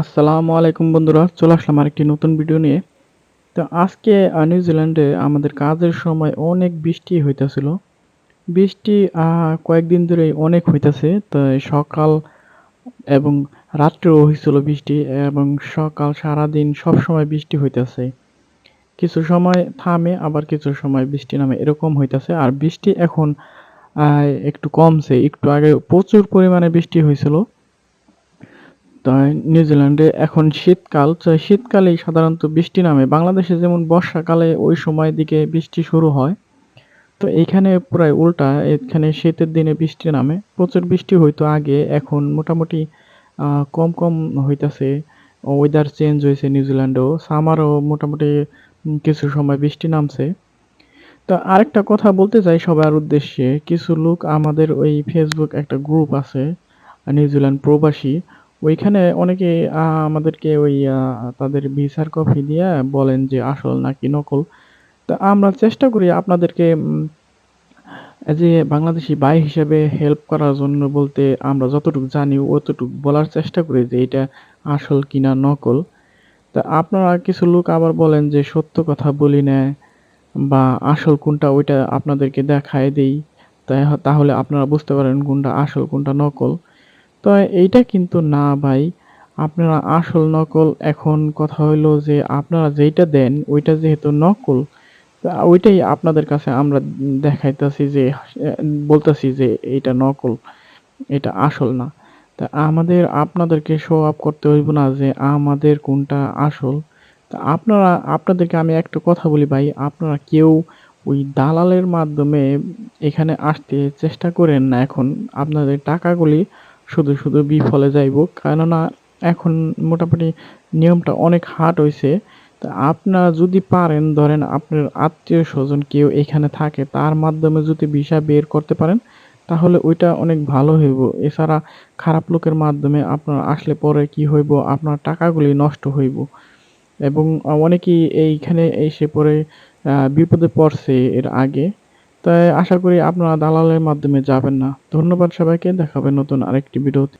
আসসালামু আলাইকুম বন্ধুরা, চলে আসলাম আরেকটি নতুন ভিডিও নিয়ে। তো আজকে নিউজিল্যান্ডে আমাদের কাজের সময় অনেক বৃষ্টি হইতাছিল। বৃষ্টি কয়েকদিন ধরে অনেক হইতাছে। তো সকাল এবং রাত্রেও হয়েছিল বৃষ্টি এবং সকাল সারাদিন সব সময় বৃষ্টি হইতেছে। কিছু সময় থামে, আবার কিছু সময় বৃষ্টি নামে, এরকম হইতেছে। আর বৃষ্টি এখন একটু কমছে। একটু আগে প্রচুর পরিমাণে বৃষ্টি হয়েছিল নিউজিল্যান্ডে এখন শীতকাল তো শীতকালেই সাধারণত বৃষ্টি নামে। বাংলাদেশে যেমন বর্ষাকালে ওই সময় দিকে বৃষ্টি শুরু হয়, তো এইখানে প্রায় উল্টা, এখানে শীতের দিনে বৃষ্টি নামে। প্রচুর বৃষ্টি হইতো আগে, এখন মোটামুটি কম কম হইতাছে। ওয়েদার চেঞ্জ হয়েছে নিউজিল্যান্ডেও সামারও মোটামুটি কিছু সময় বৃষ্টি নামছে। তো আরেকটা কথা বলতে চাই সবার উদ্দেশ্যে, কিছু লোক আমাদের ওই ফেসবুক একটা গ্রুপ আছে, নিউজিল্যান্ড প্রবাসী। ওইখানে অনেকে আমাদেরকে ওই তাদের ভিসার কপি দিয়ে বলেন যে আসল নাকি নকল। তো আমরা চেষ্টা করি আপনাদেরকে এ বাংলাদেশি ভাই হিসেবে হেল্প করার জন্য বলতে আমরা যতটুকু জানি অতটুকু বলার চেষ্টা করি যে এটা আসল কিনা নকল। তা আপনারা কিছু লোক আবার বলেন যে সত্য কথা বলি না বা আসল কোনটা ওইটা আপনাদেরকে দেখায় দেই। তাহলে আপনারা বুঝতে পারেন কোনটা আসল কোনটা নকল। তো এইটা কিন্তু না ভাই। আপনারা আসল নকল এখন কথা হইল যে আপনারা যেইটা দেন ওইটা যেহেতু নকল ওইটাই আপনাদের কাছে আমরা দেখাইতেছি যে, বলতেছি যে এইটা নকল, এটা আসল না। তা আমাদের আপনাদেরকে শো আপ করতে হইব না যে আমাদের কোনটা আসল। তা আপনারা, আপনাদেরকে আমি একটা কথা বলি ভাই, আপনারা কেউ ওই দালালের মাধ্যমে এখানে আসতে চেষ্টা করেন না এখন। আপনাদের টাকাগুলি শুধু শুধু বিফলে যাইব। কেননা এখন মোটামুটি নিয়মটা অনেক হার্ড হইছে। তা আপনারা যদি পারেন, ধরেন আপনার আত্মীয় স্বজন কেউ এখানে থাকে, তার মাধ্যমে যদি ভিসা বের করতে পারেন, তাহলে ওইটা অনেক ভালো হইব। এছাড়া খারাপ লোকের মাধ্যমে আপনার আসলে পরে কি হইব, আপনার টাকাগুলি নষ্ট হইব। এবং অনেকেই এইখানে এসে পরে বিপদে পড়ছে এর আগে। তাই আশা করি আপনারা দালালের মাধ্যমে যাবেন না। ধন্যবাদ সবাইকে দেখাবেন নতুন আরেকটি ভিডিওতে।